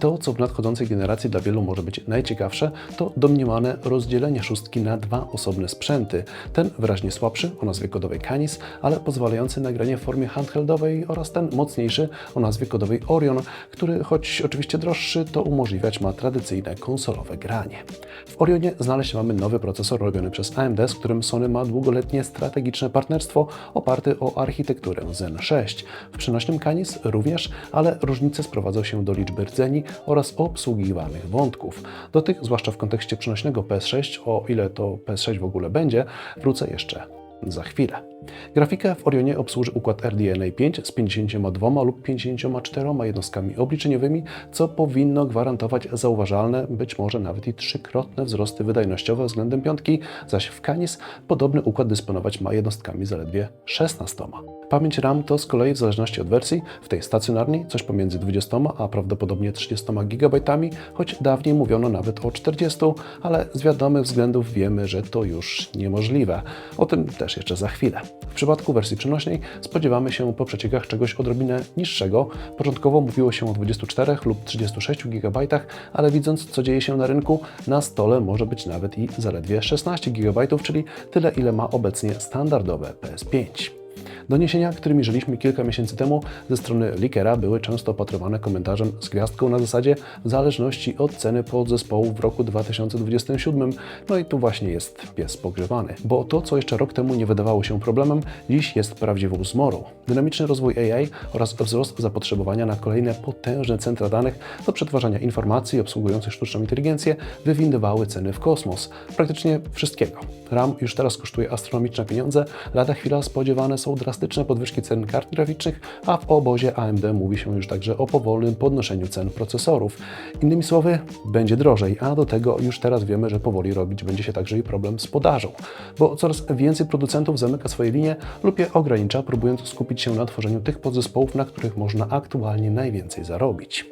To, co w nadchodzącej generacji dla wielu może być najciekawsze, to domniemane rozdzielenie szóstki na dwa osobne sprzęty. Ten wyraźnie słabszy o nazwie kodowej Canis, ale pozwalający na granie w formie handheldowej oraz ten mocniejszy o nazwie kodowej Orion, który choć oczywiście droższy, to umożliwiać ma tradycyjne konsolowe granie. W Orionie znaleźć mamy nowy procesor robiony przez AMD, z którym Sony ma długoletnie strategiczne partnerstwo oparte o architekturę Zen 6. W przenośnym Canis również, ale różnice sprowadzą się do liczby rdzeni oraz obsługiwanych wątków. Do tych, zwłaszcza w kontekście przenośnego PS6, o ile to PS6 w ogóle będzie, wrócę jeszcze za chwilę. Grafikę w Orionie obsłuży układ RDNA 5 z 52 lub 54 jednostkami obliczeniowymi, co powinno gwarantować zauważalne, być może nawet i trzykrotne wzrosty wydajnościowe względem piątki, zaś w Canis podobny układ dysponować ma jednostkami zaledwie 16. Pamięć RAM to z kolei w zależności od wersji, w tej stacjonarnej coś pomiędzy 20 a prawdopodobnie 30 GB, choć dawniej mówiono nawet o 40, ale z wiadomych względów wiemy, że to już niemożliwe. O tym też jeszcze za chwilę. W przypadku wersji przenośnej spodziewamy się po przeciekach czegoś odrobinę niższego. Początkowo mówiło się o 24 lub 36 GB, ale widząc co dzieje się na rynku, na stole może być nawet i zaledwie 16 GB, czyli tyle ile ma obecnie standardowe PS5. Doniesienia, którymi żyliśmy kilka miesięcy temu ze strony Likera były często opatrywane komentarzem z gwiazdką na zasadzie w zależności od ceny podzespołu w roku 2027. No i tu właśnie jest pies pogrzebany. Bo to, co jeszcze rok temu nie wydawało się problemem, dziś jest prawdziwą zmorą. Dynamiczny rozwój AI oraz wzrost zapotrzebowania na kolejne potężne centra danych do przetwarzania informacji obsługujących sztuczną inteligencję wywindowały ceny w kosmos. Praktycznie wszystkiego. RAM już teraz kosztuje astronomiczne pieniądze, lada chwila spodziewane są drastyczne podwyżki cen kart graficznych, a w obozie AMD mówi się już także o powolnym podnoszeniu cen procesorów. Innymi słowy, będzie drożej, a do tego już teraz wiemy, że powoli robić będzie się także i problem z podażą, bo coraz więcej producentów zamyka swoje linie lub je ogranicza, próbując skupić się na tworzeniu tych podzespołów, na których można aktualnie najwięcej zarobić.